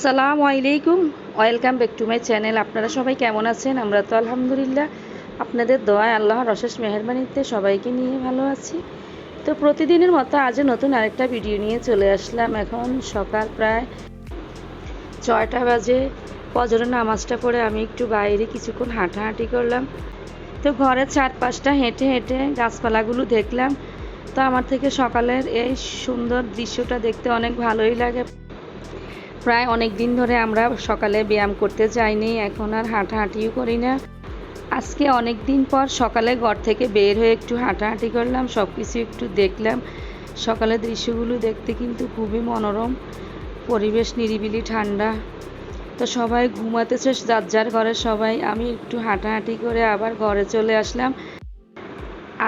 আসসালামু আলাইকুম। Welcome back to my channel আপনারা সবাই কেমন আছেন? আমরা তো আলহামদুলিল্লাহ আপনাদের দোয়ায় আল্লাহর অশেষ মেহরবানিতে সবাইকে নিয়ে ভালো আছি। তো প্রতিদিনের মতো আজও নতুন আরেকটা ভিডিও নিয়ে চলে আসলাম। এখন সকাল প্রায় ছয়টা বাজে। ফজরের নামাজটা পড়ে আমি একটু বাইরে কিছুক্ষণ হাঁটাহাঁটি করলাম। তো ঘরের চারপাশটা হেঁটে হেঁটে গাছপালাগুলো দেখলাম। তো আমার থেকে সকালের এই সুন্দর দৃশ্যটা দেখতে অনেক ভালোই লাগে। প্রায় অনেক দিন ধরে আমরা সকালে ব্যায়াম করতে যাইনি, এখন আর হাঁটাহাঁটিও করি না। আজকে অনেক দিন পর সকালে ঘর থেকে বের হয়ে একটু হাঁটাহাঁটি করলাম সব কিছু একটু দেখলাম। সকালের দৃশ্যগুলো দেখতে কিন্তু খুবই মনোরম, পরিবেশ নিরিবিলি, ঠান্ডা। তো সবাই ঘুমাতেছে, যার যার ঘরে সবাই, আমি একটু হাঁটাহাঁটি করে আবার ঘরে চলে আসলাম।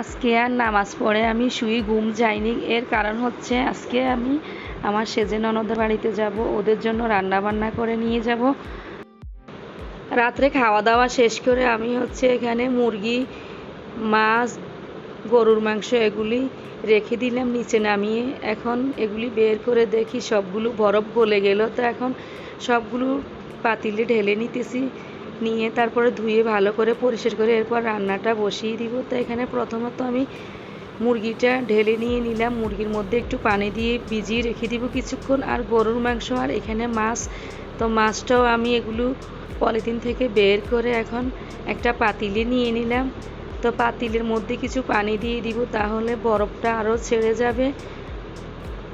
আজকে আর নামাজ পড়ে আমি শুয়ে ঘুম যাইনি। এর কারণ হচ্ছে আজকে আমি আমার সেজে ননদের বাড়িতে যাব, ওদের জন্য রান্না বান্না করে নিয়ে যাব। রাত্রে খাওয়া দাওয়া শেষ করে আমি হচ্ছে এখানে মুরগি, মাছ, গরুর মাংস এগুলি রেখে দিলাম, নিচে নামিয়ে। এখন এগুলি বের করে দেখি সবগুলো বরফ গলে গেল, তো এখন সবগুলো পাতিলে ঢেলে নিতেছি। নিয়ে তারপরে ধুয়ে ভালো করে পরিষ্কার করে এরপর রান্নাটা বসিয়ে দিব। তো এখানে প্রথমত আমি মুরগিটা ঢেলে নিয়ে নিলাম। মুরগির মধ্যে একটু পানি দিয়ে ভিজিয়ে রেখে দিব কিছুক্ষণ। আর গরুর মাংস আর এখানে মাছ, তো মাছটাও আমি এগুলো পলিথিন থেকে বের করে এখন একটা পাতিলে নিয়ে নিলাম। তো পাতিলের মধ্যে কিছু পানি দিয়ে দিব তাহলে বরফটা আরও ছেড়ে যাবে।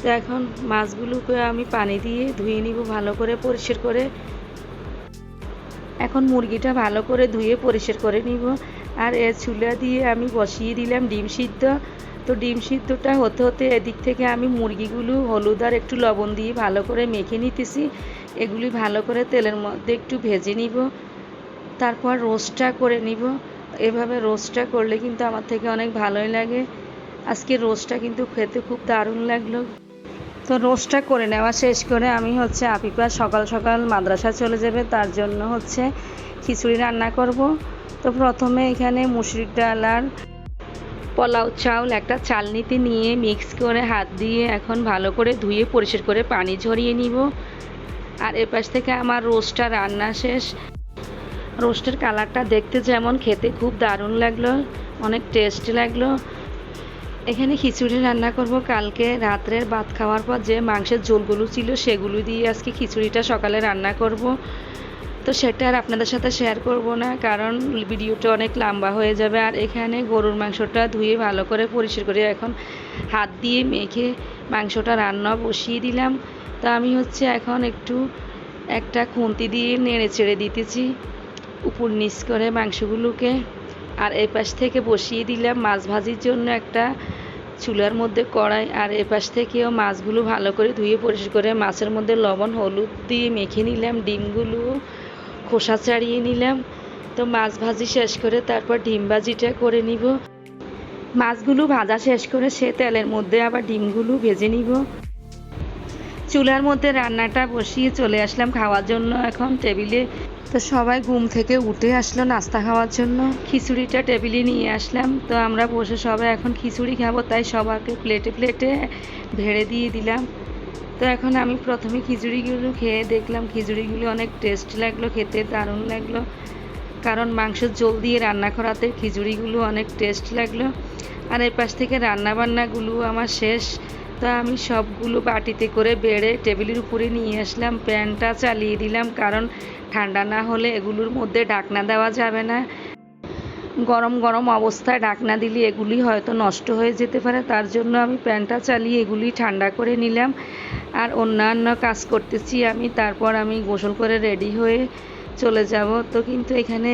তো এখন মাছগুলোকে আমি পানি দিয়ে ধুয়ে নিব ভালো করে পরিষ্কার করে। এখন মুরগিটা ভালো করে ধুয়ে পরিষ্কার করে নিব। আর এর চুলা দিয়ে আমি বসিয়ে দিলাম ডিম সিদ্ধ। তো ডিম সিদ্ধটা হতে হতে এদিক থেকে আমি মুরগিগুলো হলুদ আর একটু লবণ দিয়ে ভালো করে মেখে নিতেছি। এগুলি ভালো করে তেলের মধ্যে একটু ভেজে নিব। তারপর রোস্টটা করে নিব। এভাবে রোস্টটা করলে কিন্তু আমার থেকে অনেক ভালোই লাগে। আজকে রোস্টটা কিন্তু খেতে খুব দারুণ লাগল। তো রোস্টটা করে নেওয়া শেষ করে আমি হচ্ছে আপিপা সকাল সকাল মাদ্রাসা চলে যাবে, তার জন্য হচ্ছে খিচুড়ি রান্না করব। তো প্রথমে এখানে মুসুরির ডাল আর পোলাও চাউল, একটা চালনিতে নিয়ে মিক্স করে হাত দিয়ে এখন ভালো করে ধুয়ে পরিষ্কার করে পানি ঝরিয়ে নিব। আর এর পাশ থেকে আমার রোস্টটা রান্না শেষ। রোস্টের কালারটা দেখতে যেমন খেতে খুব দারুণ লাগল, অনেক টেস্ট লাগল। এখানে খিচুড়ি রান্না করব কালকে রাত্রের ভাত খাওয়ার পর যে মাংসের ঝোলগুলো ছিল সেগুলো দিয়ে আজকে খিচুড়িটা সকালে রান্না করব। তো সেটা আর আপনাদের সাথে শেয়ার করব না, কারণ ভিডিওটা অনেক লম্বা হয়ে যাবে। আর এখানে গরুর মাংসটা ধুয়ে ভালো করে পরিষ্কার করে এখন হাত দিয়ে মেখে মাংসটা রান্না বসিয়ে দিলাম। তা আমি হচ্ছে এখন একটু একটা খুন্তি দিয়ে নেড়ে চেড়ে দিতেছি উপর নিচ করে মাংসগুলোকে। আর এই পাশ থেকে বসিয়ে দিলাম মাছ ভাজির জন্য একটা চুলার মধ্যে কড়াই আর এপাশ পাশ থেকেও মাছগুলো ভালো করে ধুয়ে পরিষ্কার করে মাছের মধ্যে লবণ, হলুদ দিয়ে মেখে নিলাম, ডিমগুলো খোসা ছাড়িয়ে নিলাম। তো মাছ ভাজি শেষ করে তারপর ডিম ভাজিটা করে নিব। মাছগুলো ভাজা শেষ করে সে তেলের মধ্যে আবার ডিমগুলো ভেজে নিব। চুলার মধ্যে রান্নাটা বসিয়ে চলে আসলাম খাওয়ার জন্য এখন টেবিলে। তো সবাই ঘুম থেকে উঠে আসলো নাস্তা খাওয়ার জন্য। খিচুড়িটা টেবিলে নিয়ে আসলাম। তো আমরা বসে সবাই এখন খিচুড়ি খাব, তাই সবাইকে প্লেটে প্লেটে ভেড়ে দিয়ে দিলাম। তো এখন আমি প্রথমে খিচুড়িগুলো খেয়ে দেখলাম খিচুড়িগুলো অনেক টেস্ট লাগল, খেতে দারুণ লাগল। কারণ মাংসের জল দিয়ে রান্না করাতে খিচুড়িগুলো অনেক টেস্ট লাগল। আর এর পাশ থেকে রান্না বান্নাগুলো আমার শেষ। তো আমি সবগুলো বাটিতে করে বেড়ে টেবিলের উপরে নিয়ে আসলাম, প্যানটা চালিয়ে দিলাম, কারণ ঠান্ডা না হলে এগুলোর মধ্যে ঢাকনা দেওয়া যাবে না। গরম গরম অবস্থায় ঢাকনা দিলে এগুলি হয়তো নষ্ট হয়ে যেতে পারে, তার জন্য আমি প্যানটা চালিয়ে এগুলি ঠান্ডা করে নিলাম। আর অন্যান্য কাজ করতেছি আমি, তারপর আমি গোসল করে রেডি হয়ে চলে যাব। তো কিন্তু এখানে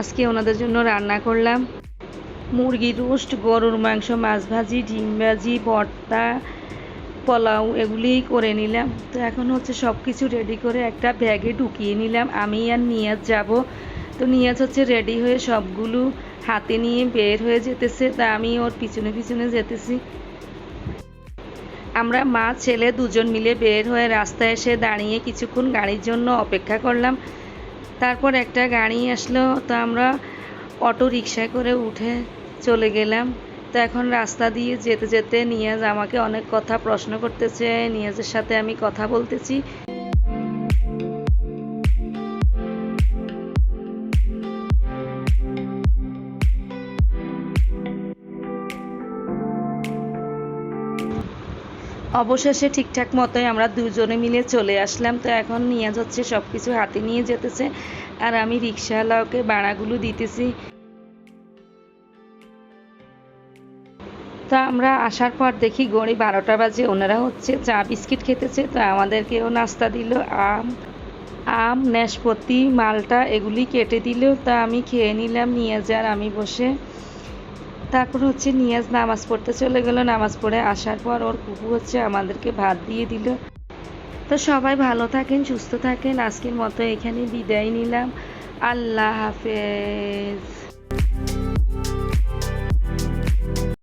আজকে ওনাদের জন্য রান্না করলাম। মুরগির রোস্ট, গরুর মাংস, মাছ ভাজি, ডিম ভাজি, ভর্তা, পোলাও এগুলিই করে নিলাম। তো এখন হচ্ছে সব কিছু রেডি করে একটা ব্যাগে ঢুকিয়ে নিলাম। আমি আর নিয়াজ যাব। তো নিয়াজ হচ্ছে রেডি হয়ে সবগুলো হাতে নিয়ে বের হয়ে যেতেছে। তা আমি ওর পিছনে পিছনে যেতেছি। আমরা মা, ছেলে দুজন মিলে বের হয়ে রাস্তায় এসে দাঁড়িয়ে কিছুক্ষণ গাড়ির জন্য অপেক্ষা করলাম। তারপর একটা গাড়ি আসলো। তো আমরা অটো রিক্সায় করে উঠে চলে গেলাম। তো এখন রাস্তা দিয়ে যেতে যেতে নিয়াজ আমাকে অনেক কথা প্রশ্ন করতেছে। নিয়াজের সাথে আমি কথা বলতেছি। অবশেষে ঠিকঠাক মতোই আমরা দুজনে মিলে চলে আসলাম। তো এখন নিয়ে যাচ্ছে সব কিছু হাতে নিয়ে যেতেছে। আর আমি রিক্সাওয়ালাকে বাড়াগুলো দিতেছি। তা আমরা আসার পর দেখি গড়ি বারোটা বাজে, ওনারা হচ্ছে চা বিস্কিট খেতেছে, তো আমাদেরকেও নাস্তা দিল, আম আম নাশপাতি মালটা এগুলি কেটে দিল, তা আমি খেয়ে নিলাম, নিয়াজ আর আমি বসে। তারপর হচ্ছে নিয়াজ নামাজ পড়তে চলে গেল, নামাজ পড়ে আসার পর ওর কুকু হচ্ছে আমাদেরকে ভাত দিয়ে দিল। তো সবাই ভালো থাকেন, সুস্থ থাকেন, আজকের মতো এখানে বিদায় নিলাম। আল্লাহ হাফেজ।